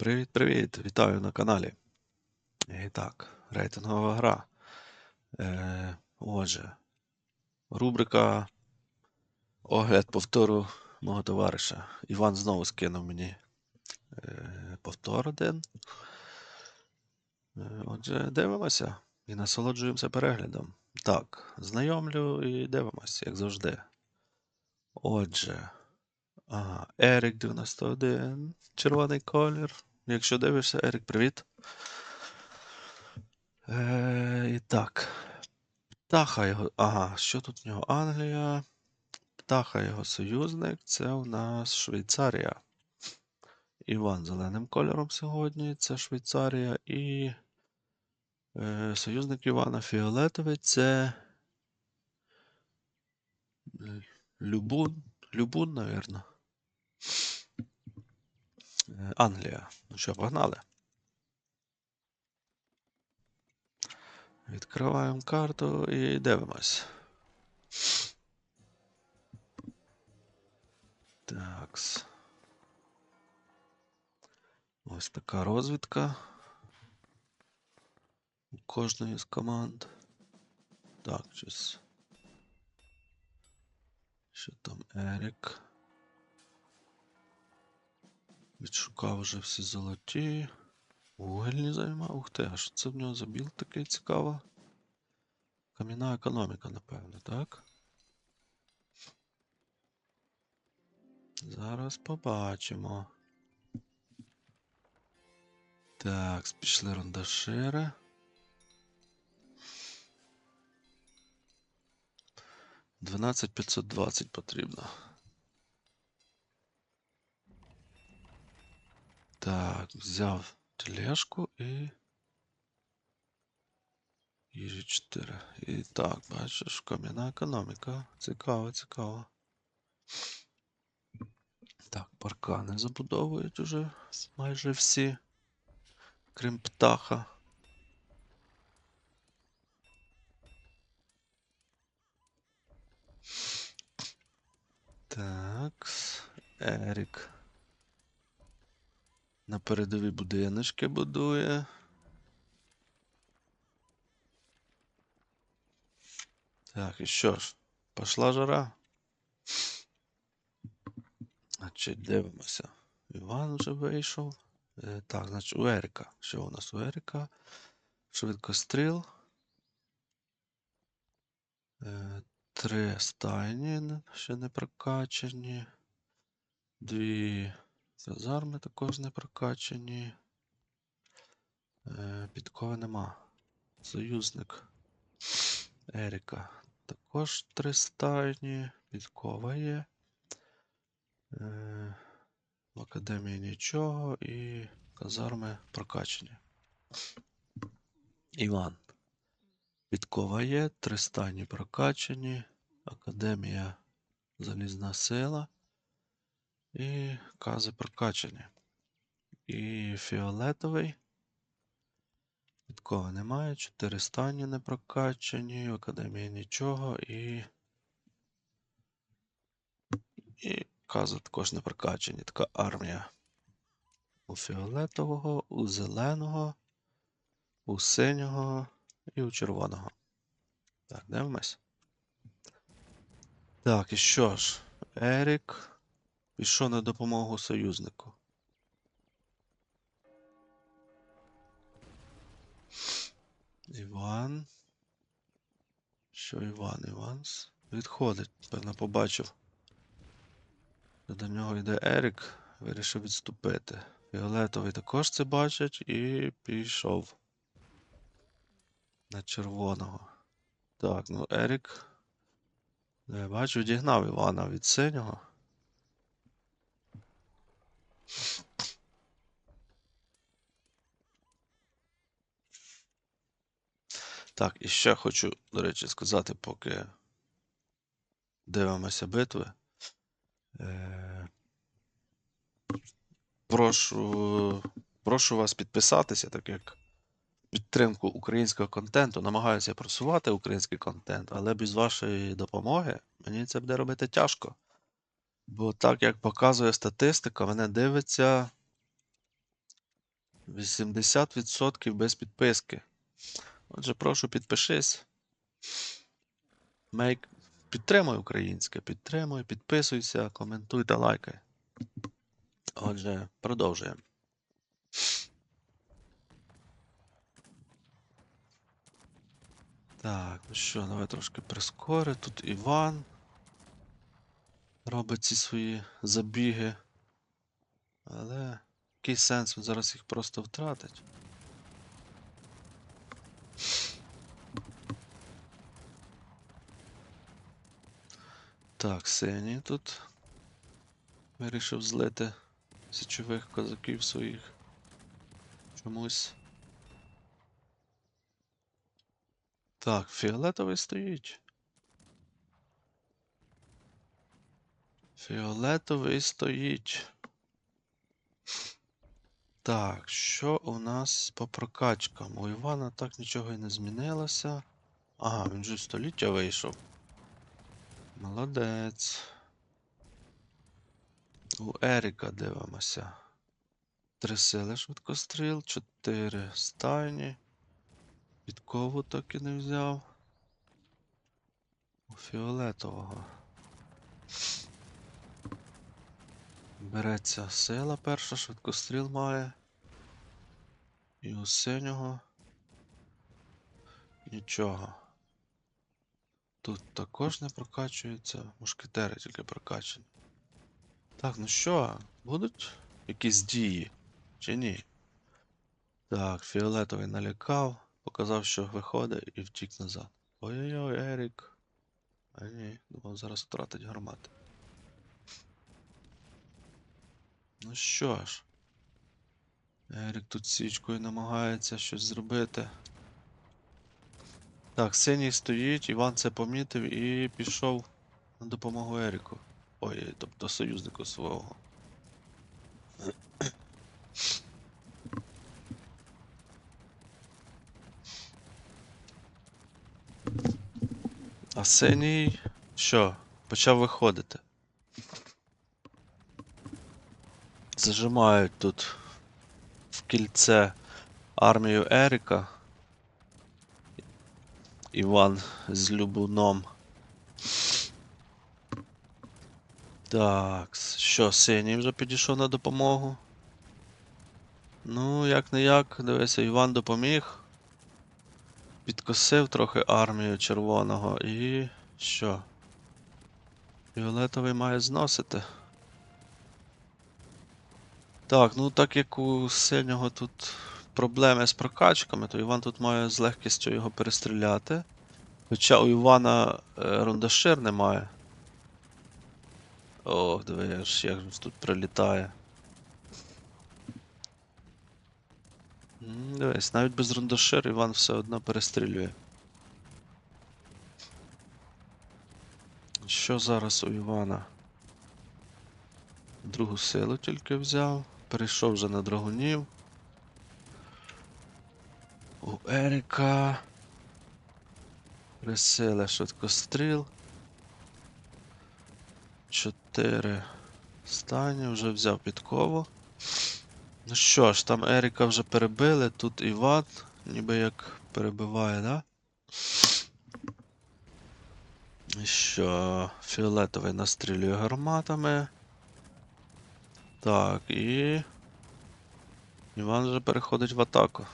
Привіт-привіт! Вітаю на каналі. І так, рейтингова гра. Е, отже, рубрика Огляд повтору мого товариша. Іван знову скинув мені е, повтор один. Е, отже, дивимося і насолоджуємося переглядом. Так, знайомлю і дивимося, як завжди. Отже, ага, Ерік 91, червоний колір. Якщо дивишся, Ерік, привіт. Е, і так. Птаха його. Ага, що тут в нього? Англія. Птаха його союзник. Це у нас Швейцарія. Іван зеленим кольором сьогодні. Це Швейцарія. І е, союзник Івана Фіолетовий це. Любун. Любун, навірно. Англія. Ну що, погнали? Відкриваємо карту і дивимось. Такс. Ось така розвідка. У кожної з команд. Так, щось. Що там Ерік? Відшукав вже всі золоті. Вугільні займав. Ух ти, а що це в нього за біл такий цікаво? Кам'яна економіка, напевно, так? Зараз побачимо. Так, пішли рундашири. Дванадцять п'ятсот двадцять потрібно. Так, взяв тележку і. Їжі 4. І так, бачиш, кам'яна економіка. Цікаво, цікаво. Так, паркани забудовують уже майже всі. Крім птаха. Так, Ерік. На передові будиночки будує. Так, і що ж, пішла жара. Значить, дивимося. Іван вже вийшов. Е, так, значить, у Еріка. Що у нас у Еріка? Швидкостріл. Е, три стайні ще не прокачані. Дві казарми також не прокачані. Е, підкови нема. Союзник Еріка. Також три стайні. Підкова є. Е, в академії нічого і казарми прокачані. Іван. Підкова є, три стайні прокачані. Академія Залізна сила. І кази прокачані. І фіолетовий. Підкова немає. Чотири стані не прокачані. В академії нічого. І. І кази також не прокачані. Така армія. У фіолетового, у зеленого, у синього і у червоного. Так, дивимось. Так, і що ж? Ерік пішов на допомогу союзнику. Іван. Що Іван? Іван відходить, певно, побачив. До нього йде Ерік, вирішив відступити. Фіолетовий також це бачить і пішов на червоного. Так, ну Ерік. Я бачу, дігнав Івана від синього. Так, і ще хочу, до речі, сказати, поки дивимося битви. Е, прошу, прошу вас підписатися, так як підтримку українського контенту. Намагаюся просувати український контент, але без вашої допомоги мені це буде робити тяжко. Бо так як показує статистика, мене дивиться 80% без підписки. Отже, прошу підпишись. Мейк... Підтримуй українське, підтримуй, підписуйся, коментуй та лайкай. Отже, продовжуємо. Так, ну що, давай трошки прискори. Тут Іван робить ці свої забіги. Але який сенс він зараз їх просто втратить? Так, синій тут вирішив злити січових козаків своїх. Чомусь. Так, фіолетовий стоїть. Фіолетовий стоїть. Так, що у нас по прокачкам? У Івана так нічого і не змінилося. Ага, він же століття вийшов. Молодець. У Еріка дивимося. Три сили швидкостріл, чотири стайні. Підкову так і не взяв. У фіолетового. Береться сила перша, швидкостріл має. І у синього. Нічого. Тут також не прокачується. Мушкетери тільки прокачані. Так, ну що, будуть якісь дії? Чи ні? Так, фіолетовий налякав, показав, що виходить і втік назад. Ой-ой-ой, Ерік. А ні, думав, зараз втратить гармати. Ну що ж. Ерік тут січкою намагається щось зробити. Так, синій стоїть, Іван це помітив і пішов на допомогу Еріку. Ой, тобто союзнику свого. А синій що? Почав виходити. Зажимають тут в кільце армію Еріка. Іван з Любуном. Так, що, синій вже підійшов на допомогу. Ну, як не як, дивися, Іван допоміг. Підкосив трохи армію червоного і. що? Фіолетовий має зносити. Так, ну так як у синього тут проблеми з прокачками, то Іван тут має з легкістю його перестріляти. Хоча у Івана е, рундашир немає. Ох, диви, аж як ж тут прилітає. Дивись, навіть без рундашир Іван все одно перестрілює. Що зараз у Івана? Другу силу тільки взяв. Перейшов вже на драгунів. У Еріка. Присила швидкостріл. Чотири стані, вже взяв підкову. Ну що ж, там Еріка вже перебили, тут Іван, ніби як перебиває, да? І що, фіолетовий настрілює гарматами. Так, і. Іван вже переходить в атаку.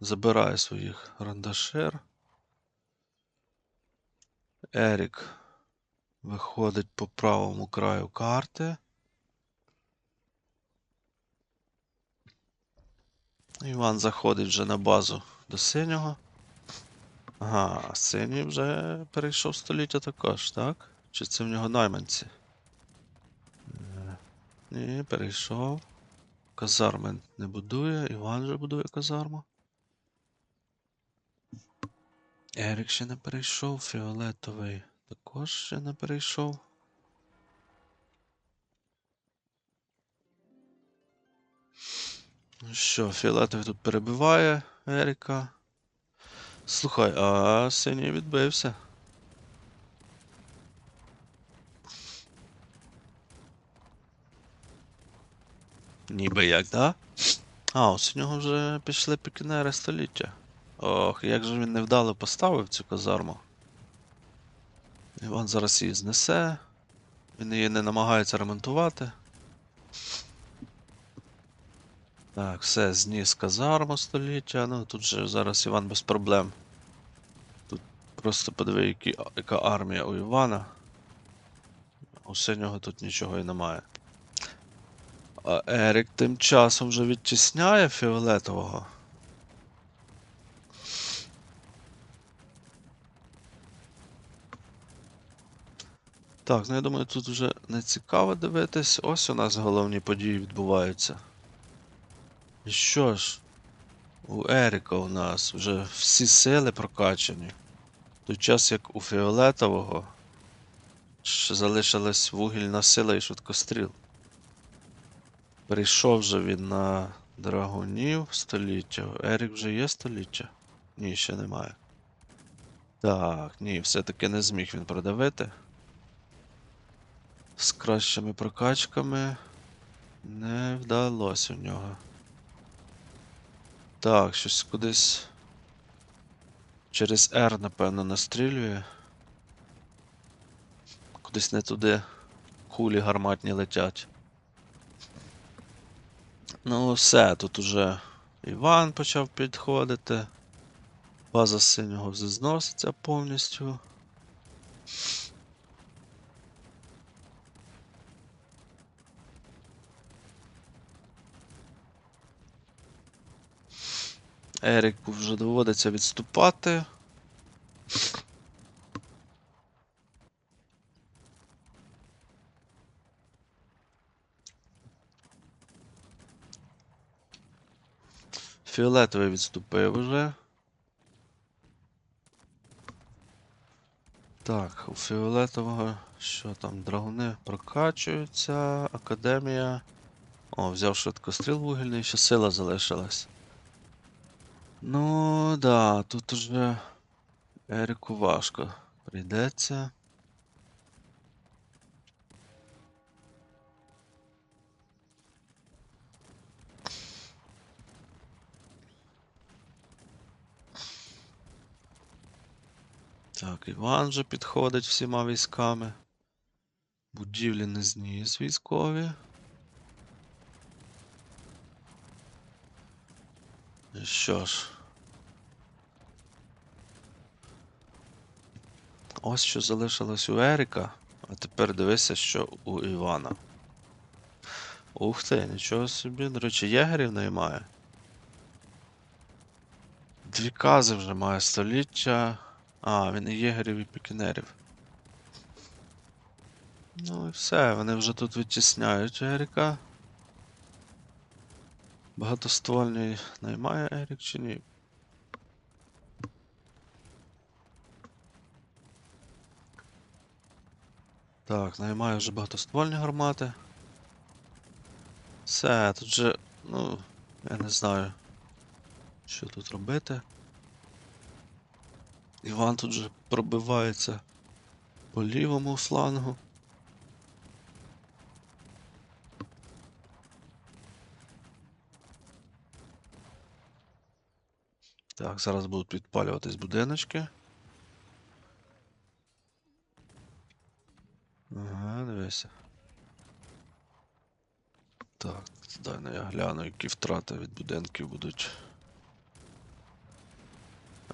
Забирає своїх рандашир. Ерік виходить по правому краю карти. Іван заходить вже на базу до синього. Ага, синій вже перейшов століття також, так? Чи це в нього найманці? Ні, перейшов. Казарми не будує, Іван вже будує казарму. Ерік ще не перейшов, фіолетовий також ще не перейшов. Ну що, фіолетовий тут перебиває Еріка. Слухай, а синій відбився. Ніби як, да? А, ось у нього вже пішли пікінери століття. Ох, як же він невдало поставив цю казарму. Іван зараз її знесе. Він її не намагається ремонтувати. Так, все, зніс казарму століття. Ну тут же зараз Іван без проблем. Тут просто подиви, які, яка армія у Івана. У синього тут нічого і немає. А Ерік тим часом вже відтісняє фіолетового. Так, ну я думаю, тут вже не цікаво дивитись. Ось у нас головні події відбуваються. І що ж, у Еріка у нас вже всі сили прокачані. Той час як у фіолетового ще залишилась вугільна сила і швидкостріл. Перейшов же він на драгунів століття. Ерік вже є століття? Ні, ще немає. Так, ні, все-таки не зміг він продавити. З кращими прокачками не вдалося в нього. Так, щось кудись через R, напевно, настрілює. Кудись не туди кулі гарматні летять. Ну, все, тут уже Іван почав підходити. База синього вже зноситься повністю. Еріку вже доводиться відступати. Фіолетовий відступив уже. Так, у фіолетового що там? Драгуни прокачуються, академія. О, взяв швидкостріл вугільний, ще сила залишилась. Ну, да, тут уже Еріку важко прийдеться. Так, Іван вже підходить всіма військами. Будівлі не зніс військові. І що ж. Ось що залишилось у Еріка, а тепер дивися, що у Івана. Ух ти, нічого собі. До речі, єгерів наймає. Дві кази вже має століття. А, він і єгерів, і пікінерів. Ну і все, вони вже тут відтісняють Еріка. Багатоствольний наймає Ерік чи ні? Так, наймає вже багатоствольні гармати. Все, тут же, ну, я не знаю, що тут робити. Іван тут же пробивається по лівому флангу. Так, зараз будуть підпалюватись будиночки. Ага, дивися. Так, дай ну я гляну, які втрати від будинків будуть.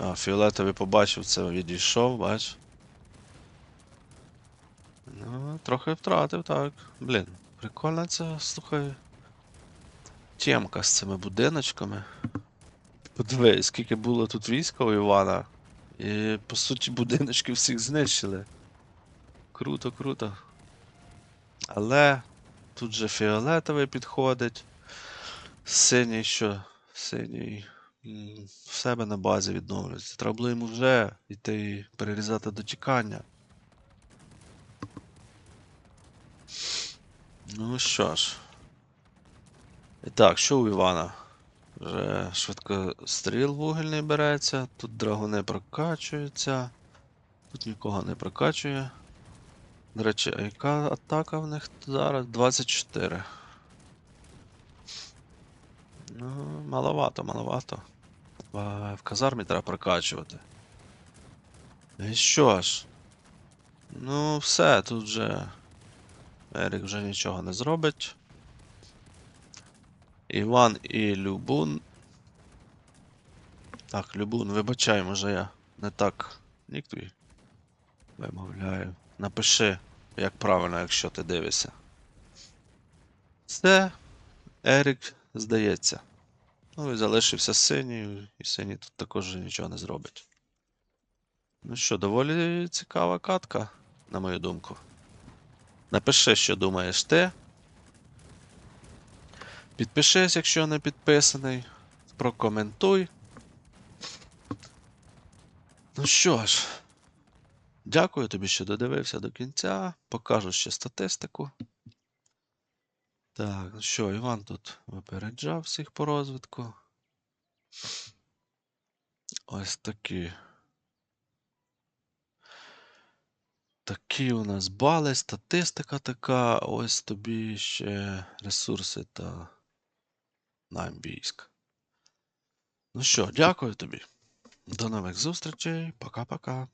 А, фіолетовий побачив це, відійшов, бач. Ну, трохи втратив, так. Блін, прикольна ця, слухай. Тємка з цими будиночками. Подивись, скільки було тут війська у Івана. І по суті будиночки всіх знищили. Круто, круто. Але тут же фіолетовий підходить. Синій що? Синій в себе на базі відновлюється. Треба було йому вже йти перерізати дотікання. Ну що ж. І так, що у Івана? Вже швидкостріл вугільний береться, тут драгуни прокачуються, тут нікого не прокачує. До речі, а яка атака в них зараз? 24. Ну, маловато, маловато. В, казармі треба прокачувати. І що ж? Ну, все, тут вже. Ерік вже нічого не зробить. Іван і Любун. Так, Любун, вибачай, може я не так нік твій вимовляю. Напиши, як правильно, якщо ти дивишся. Все, Ерік здається. Ну і залишився синій, і синій тут також нічого не зробить. Ну що, доволі цікава катка, на мою думку. Напиши, що думаєш ти. Підпишись, якщо не підписаний. Прокоментуй. Ну що ж, дякую тобі, що додивився до кінця. Покажу ще статистику. Так, ну що, Іван тут випереджав всіх по розвитку. Ось такі. Такі у нас бали, статистика така. Ось тобі ще ресурси та наймбійськ. Ну що, дякую тобі. До нових зустрічей. Пока-пока.